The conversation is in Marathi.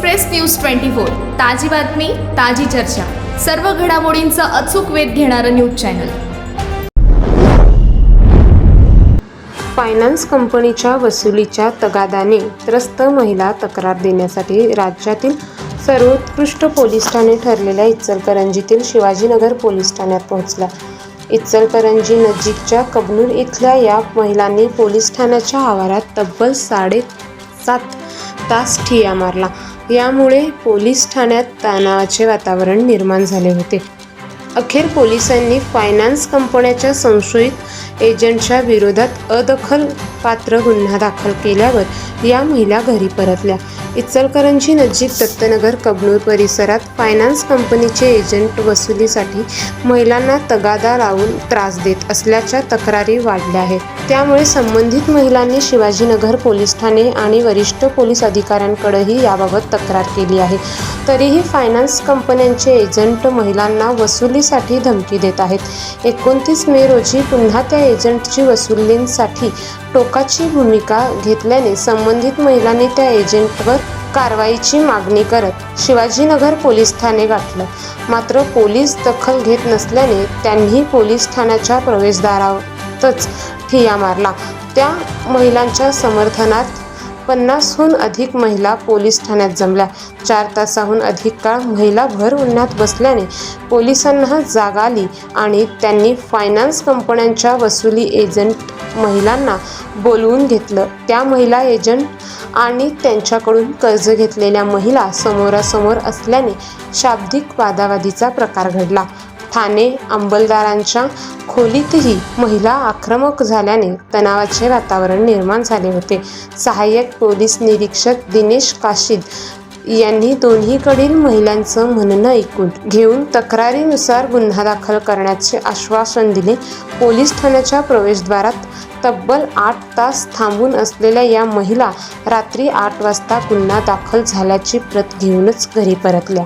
Express news twenty four. ताजी बातमी ताजी चर्चा. सर्व घडामोडींचा अचूक वेध घेणारं न्यूज चॅनल. फायनान्स कंपनीच्या वसुलीच्या तगादाने त्रस्त महिला तक्रार देण्यासाठी राज्यातील सर्वोत्कृष्ट पोलीस ठाणे ठरलेल्या इचलकरंजीतील शिवाजीनगर पोलीस ठाण्यात पोहोचला. इचलकरंजी नजीकच्या कबनूर इथल्या या महिलांनी पोलीस ठाण्याच्या आवारात तब्बल साडेसात तास ठिया मारला. यामुळे पोलीस ठाण्यात तणावाचे वातावरण निर्माण झाले होते. अखेर पोलिसांनी फायनान्स कंपन्याच्या संशयित एजंटच्या विरोधात अदखल पात्र गुन्हा दाखल केल्यावर या महिला घरी परतल्या. इचलकरंजी नजीक दत्तनगर कबनूर परिसरात फायनान्स कंपनीचे एजंट वसुलीसाठी महिलांना तगादा लावून त्रास देत असल्याच्या तक्रारी वाढल्या आहेत. त्यामुळे संबंधित महिलांनी शिवाजीनगर पोलीस ठाणे आणि वरिष्ठ पोलीस अधिकाऱ्यांकडेही याबाबत तक्रार केली आहे. तरीही फायनान्स कंपन्यांचे एजंट महिलांना वसुलीसाठी धमकी देत आहेत. एकोणतीस मे रोजी पुन्हा त्या एजंटची वसुलींसाठी टोकाची भूमिका घेतल्याने संबंधित महिलांनी त्या एजंटवर कारवाईची मागणी करत शिवाजीनगर पोलीस ठाणे गाठलं. मात्र पोलीस दखल घेत नसल्याने त्यांनी पोलीस ठाण्याच्या प्रवेशद्वारातच ठिया मारला. त्या महिलांच्या समर्थनात पन्नासहून अधिक महिला पोलीस ठाण्यात जमल्या. चार तासाहून अधिक काळ महिला भर उन्हात बसल्याने पोलिसांना जाग आली आणि त्यांनी फायनान्स कंपन्यांच्या वसुली एजंट महिलांना बोलवून घेतलं. त्या महिला एजंट आणि त्यांच्याकडून कर्ज घेतलेल्या महिला समोरासमोर असल्याने शाब्दिक वादावादीचा प्रकार घडला. ठाणे अंमलदारांच्या खोलीतही महिला आक्रमक झाल्याने तणावाचे वातावरण निर्माण झाले होते. सहाय्यक पोलीस निरीक्षक दिनेश काशीद यांनी दोन्हीकडील महिलांचं म्हणणं ऐकून घेऊन तक्रारीनुसार गुन्हा दाखल करण्याचे आश्वासन दिले. पोलीस ठाण्याच्या प्रवेशद्वारात तब्बल आठ तास थांबून असलेल्या या महिला रात्री आठ वाजता गुन्हा दाखल झाल्याची प्रत घेऊनच घरी परतल्या.